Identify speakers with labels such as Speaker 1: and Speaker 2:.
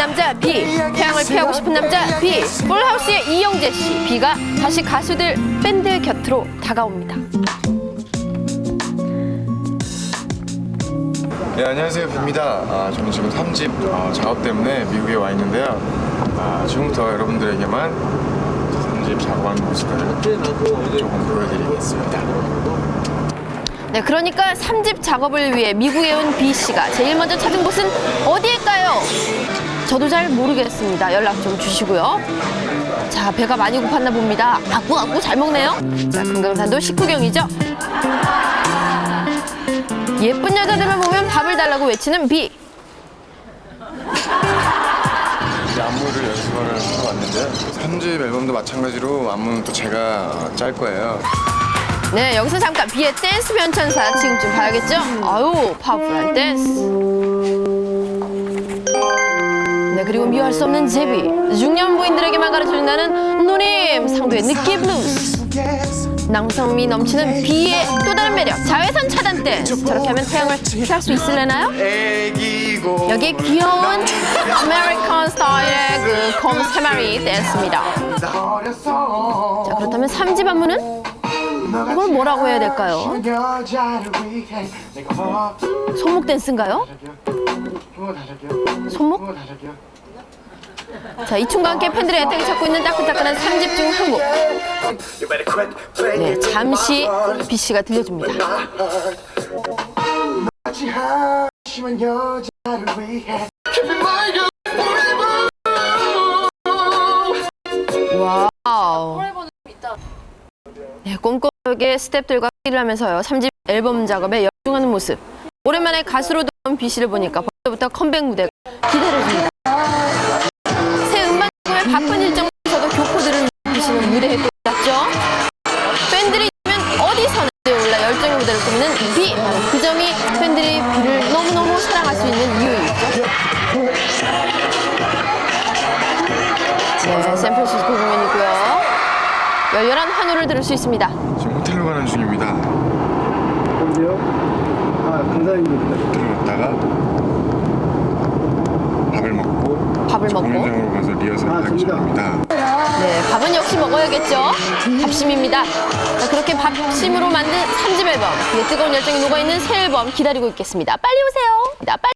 Speaker 1: 남자 B, 태양을 피하고 싶은 남자 B, 풀하우스의 이영재 씨 B가 다시 가수들 밴드 곁으로 다가옵니다.
Speaker 2: 네, 안녕하세요. 뷰입니다. 아, 저는 지금 3집 어, 작업 때문에 미국에 와 있는데요. 아, 지금부터 여러분들에게만 3집 작업하는 모습을 조금 보여드리겠습니다.
Speaker 1: 네, 그러니까 3집 작업을 위해 미국에 온 B 씨가 제일 먼저 찾은 곳은 어디일까요? 저도 잘 모르겠습니다. 연락 좀 주시고요. 자, 배가 많이 고팠나 봅니다. 아구 아구 잘 먹네요. 자, 금강산도 식후경이죠. 예쁜 여자들만 보면 밥을 달라고 외치는 B.
Speaker 2: 이제 안무를 연습을 하러 왔는데요. 3집 앨범도 마찬가지로 안무는 또 제가 짤 거예요.
Speaker 1: 네, 여기서 잠깐 B의 댄스 변천사 지금쯤 봐야겠죠? 아유, 파워풀한 댄스. 네, 그리고 미워할 수 없는 제비. 중년 부인들에게만 가르쳐준다는 누님, 상도의 느끼 블루스. 남성미 넘치는 B의 또 다른 매력, 자외선 차단 댄스. 저렇게 하면 태양을 피할 수 있을래나요?
Speaker 2: 애기고
Speaker 1: 여기 귀여운 아메리칸 스타일의 그 곰세마리 댄스입니다. 자, 그렇다면 3집 안무는? 이걸 뭐라고 해야 될까요? 손목 댄스인가요? 손목? 자, 이춤과 함께 팬들의 애택을 찾고 있는 따끈따끈한 3집 중 한 곡. 네, 잠시 B 씨가 들려줍니다. 와우. 네, 꼼꼼 하게 스탭들과 회의를 하면서요. 3집 앨범 작업에 열중하는 모습. 오랜만에 가수로 돌아온 B 씨를 보니까 벌써부터 컴백 무대가 기다려집니다. 새 음반 작업에 바쁜 일정에서도 교포들을 위시는 무대에 또 있었죠. 팬들이 있으면 어디서나 무대에 올라 열정의 무대를 꾸미는 B. 그 점이 팬들이 B를 너무너무 사랑할 수 있는 이유이죠. 네, 샌프란시스코 공연이고요. 열렬한 환호를 들을 수 있습니다.
Speaker 2: 호텔로 가는 중입니다.
Speaker 3: 여보세요? 아, 감사합니다.
Speaker 2: 호텔로 갔다가 밥을 먹고
Speaker 1: 밥을 먹고.
Speaker 2: 공연장으로 가서 리허설을
Speaker 3: 아,
Speaker 2: 하기
Speaker 3: 저기다.
Speaker 2: 전입니다.
Speaker 1: 네, 밥은 역시 먹어야겠죠. 밥심입니다. 자, 그렇게 밥심으로 만든 3집 앨범. 그의 뜨거운 열정이 녹아있는 새 앨범 기다리고 있겠습니다. 빨리 오세요. 나 빨리.